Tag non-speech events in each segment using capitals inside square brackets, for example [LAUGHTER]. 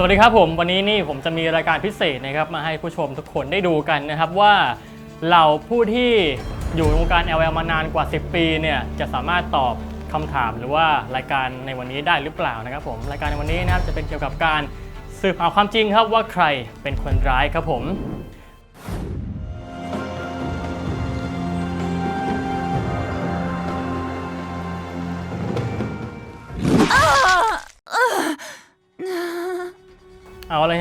สวัสดีครับผมวันนี้นี่ผมจะมีรายการพิเศษนะครับมาให้ผู้ชมทุกคนได้ดูกันนะครับว่าเหล่าผู้ที่อยู่ในวงการ LL มานานกว่า 10 ปีเนี่ยจะสามารถตอบคำถามหรือว่ารายการในวันนี้ได้หรือเปล่านะครับผมรายการในวันนี้นะครับจะเป็นเกี่ยวกับการสืบหาความจริงครับว่าใครเป็นคนร้ายครับผม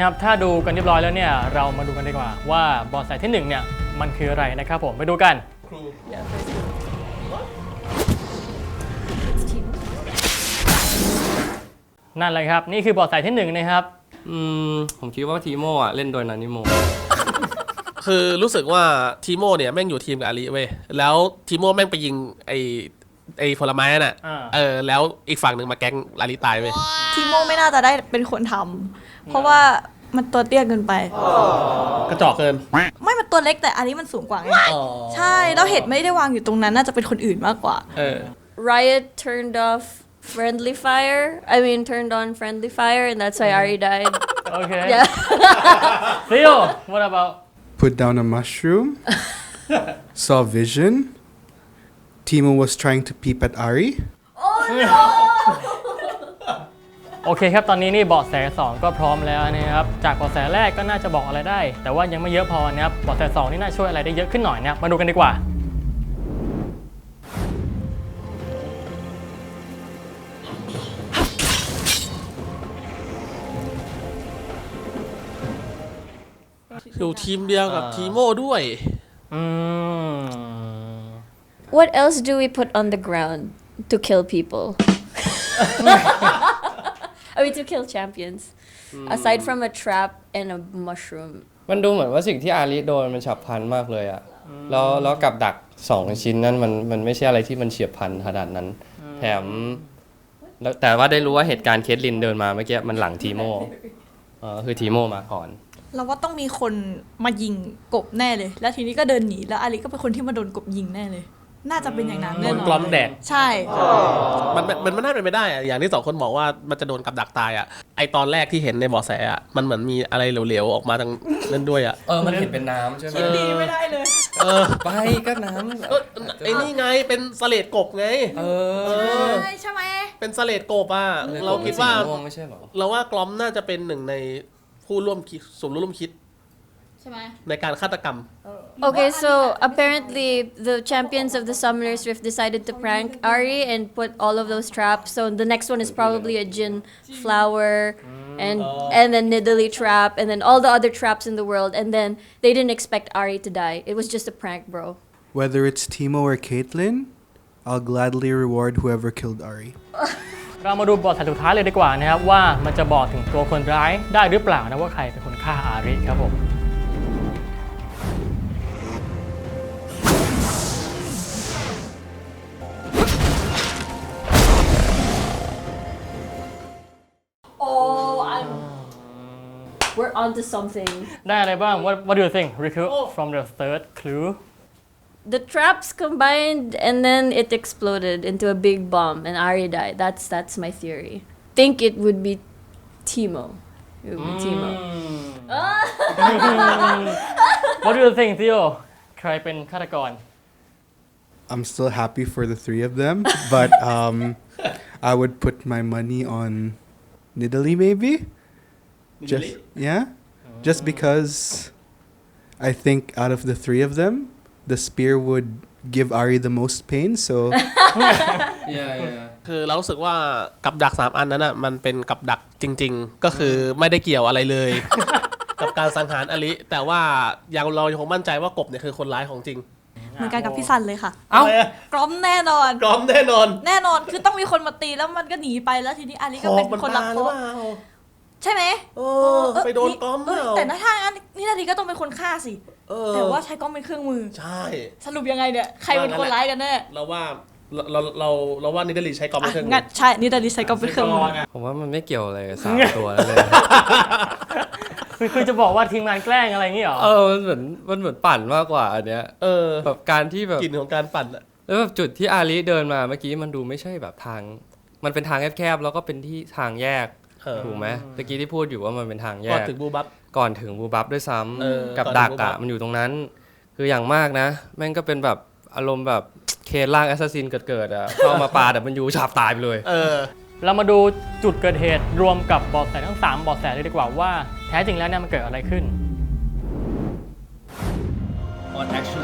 เอาเลยครับถ้าดูกันเรียบร้อยแล้วเนี่ยเรามาดูกันดีกว่าว่าบอสสายที่หนึ่งเนี่ยมันคืออะไรนะครับผมไปดูกันนั่นเลยครับ นี่คือบอสสายที่หนึ่งนะครับ อืมผมคิดว่าทีโมอะ เล่นโดยนานิโม คือรู้สึกว่าทีโมเนี่ยแม่งอยู่ทีมกับอาลีเว้ยแล้วทีโมแม่งไปยิงไอไอผลไม้น่ะอ่า เออแล้วอีกฝั่งหนึ่งมาแก๊งอาลีตายเว้ยทีโมไม่น่าจะได้เป็นคนทำเพราะว่า มันตัวเตี้ยเกินไป กระจอกเกิน ไม่มันตัวเล็กแต่อันนี้มันสูงกว่าไงอ๋อใช่แล้วเห็ดไม่ได้วางอยู่ตรงนั้นน่าจะเป็นคนอื่นมากกว่า เออ Riot turned off friendly fire. I mean, turned on friendly fire, and that's why Ari died. โอเค yeah. ซิโอ what about put down a mushroom, saw vision. Timo was trying to peep at Ari. โอเคครับ ตอนนี้นี่เบาะแส 2 ก็พร้อมแล้วนะครับ จากเบาะแสแรกก็น่าจะบอกอะไรได้ แต่ว่ายังไม่เยอะพอนะครับเบาะแส 2 นี่น่าช่วยอะไรได้เยอะขึ้นหน่อยนะครับมาดูกันดีกว่าอยู่ทีมเดียวกับทีโมด้วย อืม What else do we put on the ground to kill people? I mean, to kill champions. Aside from a trap and a mushroom. มันดูเหมือนว่าสิ่งที่อาริโดนมันฉับพลันมากเลยอะแล้วแล้วกับดักสองชิ้นนั้นมันมันไม่ใช่อะไรที่มันเฉียบพลันขนาดนั้น แถมแล้วแต่ว่าได้รู้ว่าเหตุการณ์เคสลินเดินมาเมื่อกี้มันหลังทีโมเออคือทีโมมาก่อน เราว่าต้องมีคนมายิงกบแน่เลย แล้วทีนี้ก็เดินหนีแล้วอาลีก็เป็นคนที่มาโดนกบยิงแน่เลย น่าจะเป็นอย่างนั้นโดแน่นนอนกล้อมแดด ใช่ มันมันมันมันน่าเป็นไปได้อะอย่างที่สองคนบอกว่ามันจะโดนกับดักตายอะไอตอนแรกที่เห็นในเบาะแสอะมันเหมือนมีอะไรเหลวๆออกมาทางนั่นด้วยอะ เออ มันเห็นเป็นน้ำใช่ไหมดีไม่ได้เลย เออไปก็น้ำเออไอ้นี่ไงเป็นสเลดกบไง เอเอออใช่ไหม เป็นสเลดกบอะเราคิดว่าสีม่วงไม่ใช่เหรอ เราว่ากลอมน่าจะเป็นหนึ่งในผู้ร่วมคิดสมรู้ร่วมคิดใ ช่ไหม ในการฆาตกรรม Okay, so apparently the champions of the Summoners Rift decided to prank Ari and put all of those traps. So the next one is probably a Jin flower and and then Nidalee trap and then all the other traps in the world. And then they didn't expect Ari to die. It was just a prank, bro. Whether it's Timo or Caitlyn, I'll gladly reward whoever killed Ari. [LAUGHS] เรามาดูบอสสายสุดท้ายเลยดีกว่านะครับ ว่ามันจะบอกถึงตัวคนร้ายได้หรือเปล่านะว่าใครเป็นคนฆ่าอาริครับผม onto something. ได้อะไรบ้าง what what do you think recruit from the third clue The traps combined and then it exploded into a big bomb and Ari died. That's that's my theory. Think it would be Timo. It would be Timo. [LAUGHS] what do you think Theo ใครเป็นฆาตกร I'm still happy for the three of them, but [LAUGHS] um, I would put my money on Nidalee maybe. Just yeah, just because I think out of the three of them, the spear would give Ari the most pain. So yeah yeah คือเรารู้สึกว่ากับดักสามอันนั้นอะมันเป็นกับดักจริง ๆ ก็คือไม่ได้เกี่ยวอะไรเลย กับการสังหารอลิ แต่ว่ายังเรายังคงมั่นใจว่ากบเนี่ยคือคนร้ายของจริง เหมือนกันกับพี่ซันเลยค่ะ เอ้าะไระกล้อมแน่นอน กลอมแน่นอน แน่นอนคือต้องมีคนมาตีแล้วมันก็หนีไปแล้วทีนี้อาลีก็เป็นคนรับหโทรือษเปล่า ใช่ไหมเออไปโดนกล้อมเอเปอล่าแต่ถ้างั้นนี่นาทีก็ต้องเป็นคนฆ่าสิเออแต่ว่าใช้กล้องเป็นเครื่องมือ ใช่ สรุปยังไงเนี่ยใครเป็นคนร้ายกันแน่เราว่าเราเราเราเราว่านิดาลีใช้กลอมเป็นอะเครื่องมืงั้อนใช่นี่นาทีใช้กล้องเป็นเครื่องมือผมว่ามันไม่เกี่ยวอะไรกับสามตัวแล้วเลยคือคือจะบอกว่าทีมงานแกล้งอะไรอย่างงี้เหรอเออมันเหมือนมันเหมือนปั่นมากกว่าอันเนี้ยเออแบบการที่แบบกลิ่นของการปั่นอะแล้วแบบจุดที่อาริเดินมาเมื่อกี้มันดูไม่ใช่แบบทาง มันเป็นทางแคบๆแล้วก็เป็นที่ทางแยกเออถูกไหมตะกี้ที่พูดอยู่ว่ามันเป็นทางแยก่อนกถึงบูบับ ก่อนถึงบูบับด้วยซ้เออำกับก่อนถึงดักบูบัอะบ มันอยู่ตรงนั้น คืออย่างมากนะ แม่งก็เป็นแบบอารมณ์แบบเคสล่างแอสซัสซินเกิดๆอะเข้ามาปาแต่มันอยู่ฉาบตายไปเลย เออ เรามาดูจุดเกิดเหตุรวมกับเบาะแสทั้ง3เบาะแสเลยดีกว่าว่าแท้จริงแล้วเนี่ยมันเกิดอะไรขึ้น What actually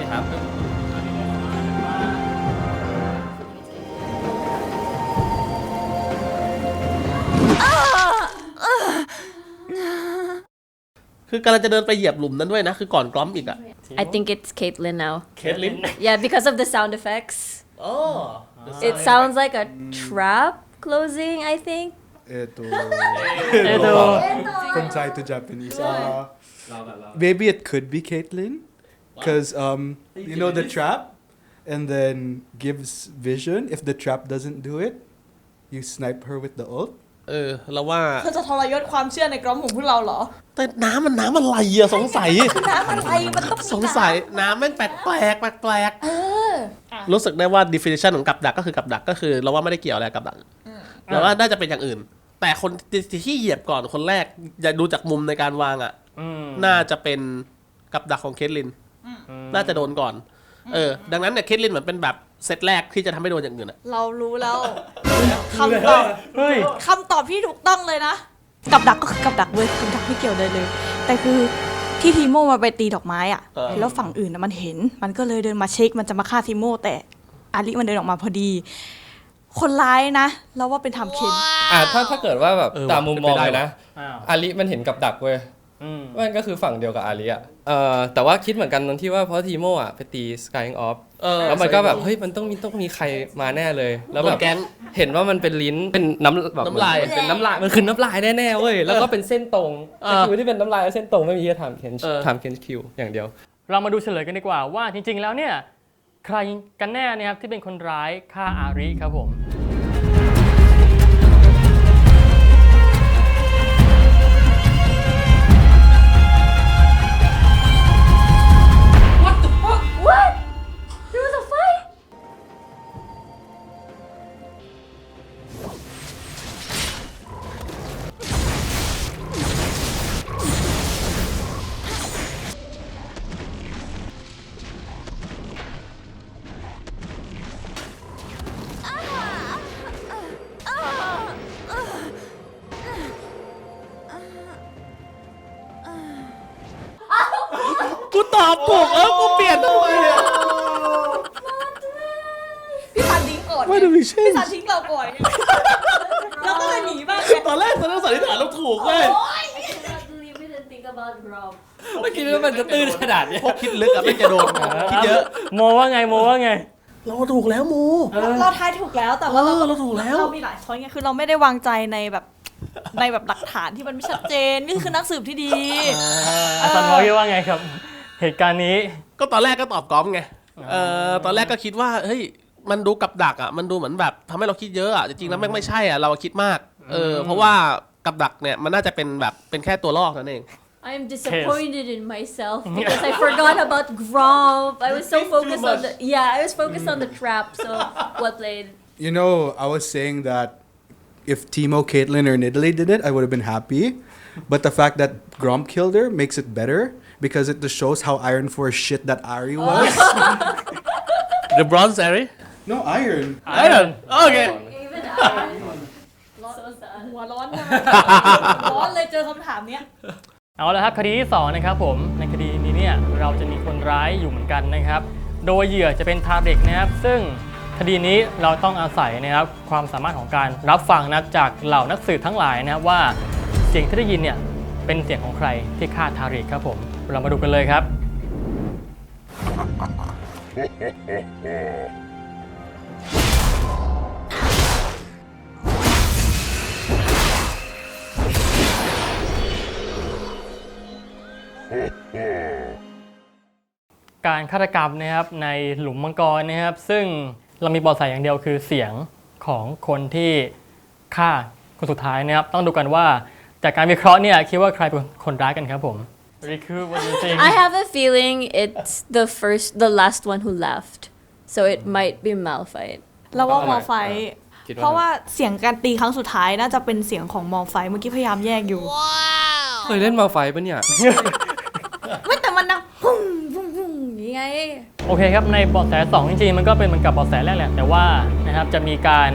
คือกำลังจะเดินไปเหยียบหลุมนั้นด้วยนะ คือก่อนกล้อมอีกอ่ะ I think it's Caitlyn now. เคทลิน Yeah, because of the sound effects. อ๋อ It sounds like a trap closing, I think. Eto. [LAUGHS] เอโด From Thai to Japanese. Uh, maybe it could be Caitlyn. Because, um, you know, the trap, and then gives vision. If the trap doesn't do it, you snipe her with the ult. เออเราว่าเธอจะทรยศความเชื่อในกรอมของพวกเราเหรอ แต่น้ำมันน้ำอะไรอะสงสัย น้ำอะไรมันต้องมีสงสัยน้ำแม่งแปลกแปลกแปลกแปลกรู้สึกได้ว่า definition ของกับดักก็คือกับดักก็คือ เราว่าไม่ได้เกี่ยวอะไรกับดักเราว่าน่าจะเป็นอย่างอื่น แต่คนที่เหยียบก่อนคนแรกอย่าดูจากมุมในการวางอะ อืมน่าจะเป็นกับดักของเคทลิน น่าจะโดนก่อน เออ ดังนั้นเนี่ยเคทลินเหมือนเป็นแบบ เซตแรกที่จะทำให้โดนอย่างอื่นอะเรารู้แล้วคำตอบเฮ้ยคำตอบที่ถูกต้องเลยนะ กับดักก็คือกับดักเว้ยกับดักไม่เกี่ยวเลยเลย แต่คือที่ทีโมมาไปตีดอกไม้อะเออแล้วฝั่งอื่นนะมันเห็น มันก็เลยเดินมาเช็คมันจะมาฆ่าทีโม แต่อาลิมันเดินออกมาพอดี คนร้ายนะเราว่าเป็นทำเคนอะถ้าถ้าเกิดว่าแบบเออตามมุมมองเป็นไปได้เลยนะอ้าวอาลิมันเห็นกับดักเว้ย อืมมันก็คือฝั่งเดียวกับอาลิอะเอ่อแต่ว่าคิดเหมือนกันตรงที่ว่าเพราะทีโมอะไปตีสกายออฟเออแล้วมันก็แบบเฮ้ยมันต้องมีต้องมีใครมาแน่เลย แล้วโดแบนบแก๊งเห็นว่ามันเป็นลิ้นเป็นน้ำแบบน้ำลายมันเป็นน้ำลายมันคือน้ำลายแน่ๆเว้ยแล้วก็เป็นเส้นตรงเอสอกิลที่เป็นน้ำลายและเส้นตรงไม่มีที่จะทำเคนเออทำเคนคิวอย่างเดียว เรามาดูเฉลยกันดีกว่าว่าจริง ๆ แล้วเนี่ยใครกันแน่เนะครับที่เป็นคนร้ายฆ่าอาริครับผม กูตอบถูกเออกูเปลี่ยนทำไมอะพี่สันทิ้งก่อนไม่ได้มีชื่อพี่สันทิ้งเราก่อนเราก็เลยหนีบ้างไงตอนแรกตอนแรกสันนิษฐานเราถูกเว้ย believe it and think about Grom. ไม่คิดว่ามันจะตื้นขนาดนี้พวกคิดลึกอะไม่จะโดนคิดเยอะ โมว่าไงโมว่าไง เราถูกแล้วมูเราทายถูกแล้วแต่เอว่าเราอเราถูกแล้ว เรามีหลายช้อยไงคือเราไม่ได้วางใจในแบบในแบบหลักฐานที่มันไม่ชัดเจนนี่คือนักสืบที่ดี อาจารย์มอคิดว่าไงครับ เหตุการณ์นี้ ก็ตอนแรกก็ตอบกอล์ฟไงเออตอนแรกก็คิดว่าเฮ้ยมันดูกับดักอะมันดูเหมือนแบบทำให้เราคิดเยอะอะจริงๆแล้วแม่งไม่ใช่อะเราคิดมากเออเพราะว่ากับดักเนี่ยมันน่าจะเป็นแบบเป็นแค่ตัวลอกนั่นเอง I am disappointed in myself because I forgot about Gromp. I was so focused on the yeah, I was focused on the trap. So what played? You know, I was saying that if Timo, Caitlyn, or Nidalee did it, I would have been happy. But the fact that Gromp killed her makes it better because it just shows how Iron Force shit that Ari was. The Bronze Airy no, Iron. ไอ้เดินโอเค Even Aaron. so sad. หัวร้อนใช่ไหมร้อนเลยเจอคำถามเนี้ย เอาละครับคดีที่สองนะครับผมในคดีนี้เนี่ยเราจะมีคนร้ายอยู่เหมือนกันนะครับ โดยเหยื่อจะเป็นทาเด็กนะครับ ซึ่งคดีนี้เราต้องอาศัยนะครับความสามารถของการรับฟังนะครับจากเหล่านักสืบทั้งหลายนะครับว่าเสียงที่ได้ยินเนี่ยเป็นเสียงของใครที่ฆ่าทาเด็กครับผม เรามาดูกันเลยครับ การฆาตกรรมนะครับในหลุมมังกรนะครับ ซึ่งเรามีบอแสอย่างเดียวคือเสียงของคนที่ฆ่าคนสุดท้ายนะครับ ต้องดูกันว่าจากการวิเคราะห์เนี่ยคิดว่าใครเป็นคนร้ายกันครับผม รีคือวันนี้จริง I have a feeling it's the first, the last one who left. So it might be Malphite. เราว่าเอามใหม่อไฟท์คิดว่า เพราะว่าเสียงการตีครั้งสุดท้ายน่าจะเป็นเสียงของมอลไฟเมื่อกี้พยายามแยกอยู่ เคยเล่นมาไฟปะเนี่ย ไม่แต่มันดังพุ่งพุ่งพุ่งยังไง โอเคครับ ในเบาะแส2จริงๆมันก็เป็นเหมือนกับเบาะแสแรกแหละ แต่ว่านะครับจะมีการ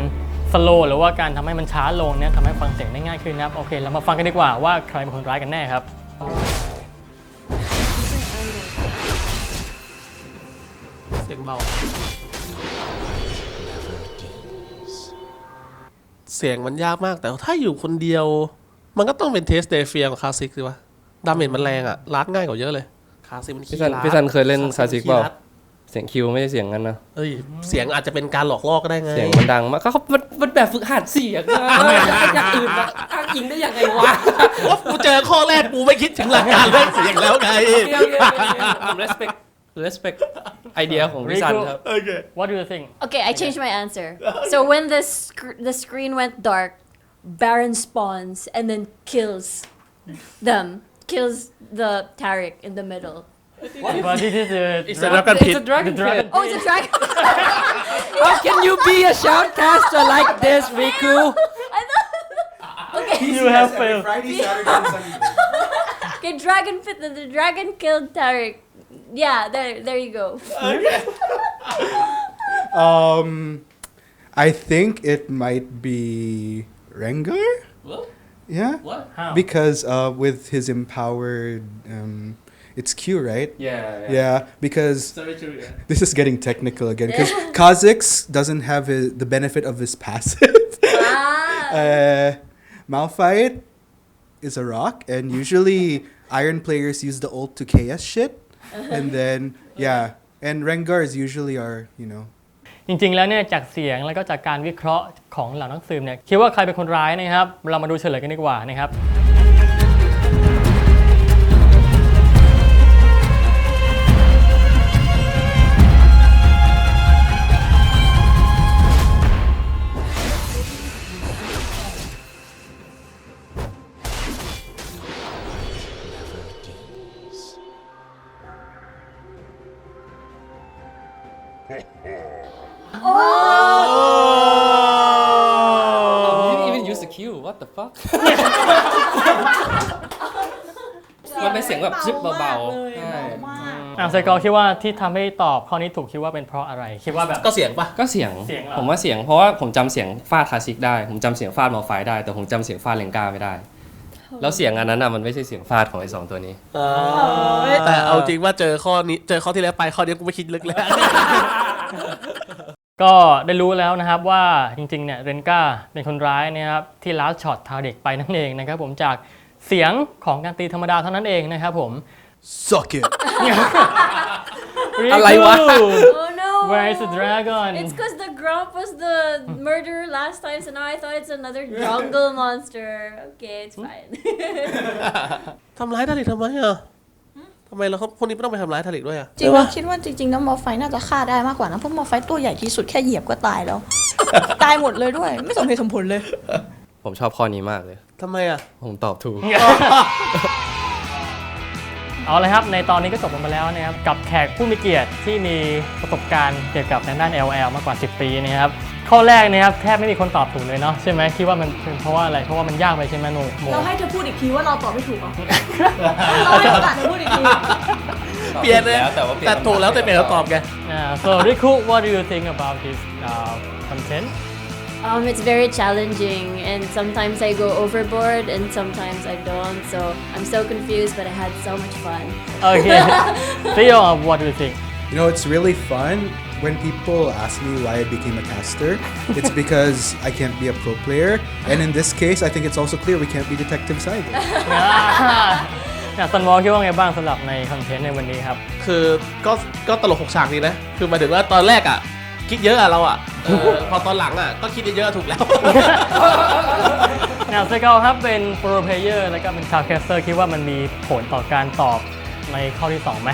สโลหรือว่าการทำให้มันช้าลงเนี่ยทำให้ฟังเสียงได้ง่ายขึ้นนะครับ โอเค เรามาฟังกันดีกว่าว่าใครเป็นคนร้ายกันแน่ครับ เสียงเบา เสียงมันยากมากแต่ถ้าอยู่คนเดียว มันก็ต้องเป็นเทสเดเฟียของคลาสสิกสิวะดาเมจมันแรงอะลัดง่ายกว่าเยอะเลยคลาสสิกมันขี้พี่ซันลัดพี่ซันเคยเล่นคลาสสิกเปล่าขี้ดเสียงคิวไม่ใช่เสียงนั้นนะเอ้ย เสียงอาจจะเป็นการหลอกล่อก็ได้ไง เสียงมันดังมากเขาเขามันมันแบบฝึกหัดเสียงอะอย่างอื่นมาอ้างอิงได้ยังไงวะว่ากูเจอข้อแรกกูไม่คิดถึงหลักการเรื่องเสียงแล้วไงเดี๋ยวๆๆผม respect respect ไอเดียของพี่ซันครับ What do you think Okay, I changed my answer. [LAUGHS] So when the sc- the screen went dark, Baron spawns and then kills them, kills the Tarek in the middle. But this is a It's a dragon pit. It's a dragon The dragon pit. Oh, it's a dragon. [LAUGHS] How can you be a shoutcaster like this, Riku? [LAUGHS] I thought. Okay, You have failed Friday, Saturday, and Sunday. okay, dragon pit. The, the dragon killed Tarek. yeah, there, there you go. [LAUGHS] Um, I think it might be Rengar. What? Yeah, What? How? because uh, with his empowered, um, it's Q, right? Yeah, Yeah, because this is getting technical again. Because [LAUGHS] Kha'Zix doesn't have his, the benefit of his passive. Ah. [LAUGHS] uh, Malphite is a rock, and usually Iron players use the ult to KS shit, and then yeah, and rengars usually are you know จริงๆ แล้วเนี่ยจากเสียงแล้วก็จากการวิเคราะห์ของเหล่านักสืบเนี่ยคิดว่าใครเป็นคนร้ายนะครับ เรามาดูเฉลยกันดีกว่านะครับ you didn't even use the cue. What the fuck? มันเป็นเสียงแบบซึบเบาๆใช่ อะไซกอลคิดว่าที่ทำให้ตอบข้อนี้ถูกคิดว่าเป็นเพราะอะไร คิดว่าแบบ ก็เสียงปะ ก็เสียง เสียงเหรอ ผมว่าเสียง เพราะว่าผมจำเสียงฟาดคลาสสิกได้ ผมจำเสียงฟาดมอไฟได้ แต่ผมจำเสียงฟาดเลงกาไม่ได้ แล้วเสียงอันนั้นอะมันไม่ใช่เสียงฟาดของไอ้สองตัวนี้ แต่เอาจริงว่าเจอข้อนี้เจอข้อที่แล้วไปข้อนี้กูไม่คิดลึกแล้ว ก็ได้รู้แล้วนะครับว่าจริงๆเนี่ยเรนก้าเป็นคนร้ายนะครับที่ลาสช็อตทาเด็กไปนั่นเองนะครับผมจากเสียงของการตีธรรมดาเท่านั้นเองนะครับผม suck it. อะไรวะ Riku, Oh no. Where is the dragon It's because the Grump was the murderer last time, so now I thought it's another jungle monster. Okay, it's fine. ทำร้ายทาริกทำไมอะทำไมเราเขาพวกนี้ไม่ต้องไปทำร้ายทาริกด้วยอะจริงว่าคิดว่าจริงๆแล้วมอลไฟน่าจะฆ่าได้มากกว่านะเพราะมอลไฟตัวใหญ่ที่สุดแค่เหยียบก็ตายแล้ว ตายหมดเลยด้วย ไม่สมเหตุสมผลเลย ผมชอบข้อนี้มากเลย ทำไมอะ ผมตอบถูก เอาเลยครับ ในตอนนี้ก็จบลงไปแล้วนะครับ กับแขกผู้มีเกียรติที่มีประสบการณ์เกี่ยวกับทางด้าน LL มากกว่า 10 ปีนะครับ ข้อแรกนะครับแทบไม่มีคนตอบถูกเลยเนาะใช่ไหมคิดว่ามันเป็นเพราะว่าอะไรเพราะว่ามันยากไปใช่ไหมโนโมเราให้เธอพูดอีกทีว่าเราตอบไม่ถูกเหรอเราให้โอกาสเธอพูดอีกที เปลี่ยนเลยแล้วแต่ว่าเปลี่ยน แต่ถูกแล้วแต่เปลี่ยนคำตอบไง Uh, so Riku, what do you think about this uh, content? Um, it's very challenging, and sometimes I go overboard, and sometimes I don't. So I'm so confused, but I had so much fun. Okay. [LAUGHS] Theo, uh, what do you think? You know, it's really fun when people ask me why I became a caster. it's because [LAUGHS] I can't be a pro player, and in this case, I think it's also clear we can't be detectives either. [LAUGHS] อ่ะซันวอลคิดว่าไงบ้างสำหรับในคอนเทนต์ในวันนี้ครับ คือก็ก็ตลกหกฉากดีนะ คือหมายถึงว่าตอนแรกอ่ะ คิดเยอะอะเราอะเออพอตอนหลังอะก็คิดเยอะๆถูกแล้ว แนวเซเกลครับเป็นโปรเพลเยอร์แล้วก็เป็นชาวแคสเตอร์คิดว่ามันมีผลต่อการตอบในข้อที่2ไหม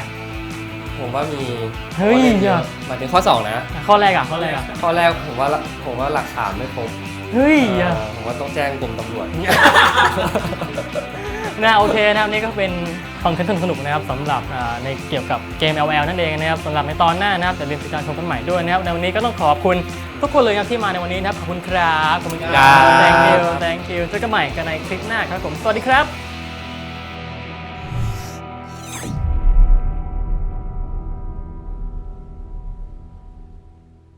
ผมว่ามีเฮ้ยข้อเล่นเยอย่า อะหมายถึงข้อสองนะ ข้อแรกอะข้อแรกอะข้อแรกผมว่าละผมว่าหลักฐานไม่ครบเฮ้ยเออย่าอผมว่าต้องแจ้งกรมตำรวจโนะโอเคนะครับนี่ก็เป็นคอนเทนต์สนุกๆนะครับสำหรับอ่าในเกี่ยวกับเกม LL นั่นเองนะครับสำหรับในตอนหน้านะครับอย่าลืมติดตามชมกันใหม่ด้วยนะครับในวันนี้ก็ต้องขอบคุณทุกคนเลยครับที่มาในวันนี้นะครับขอบคุณครับขอบคุณคครัรับบ thank you thank you เจอกันใหม่กันในคลิปหน้าครับผมสวัสดีครับ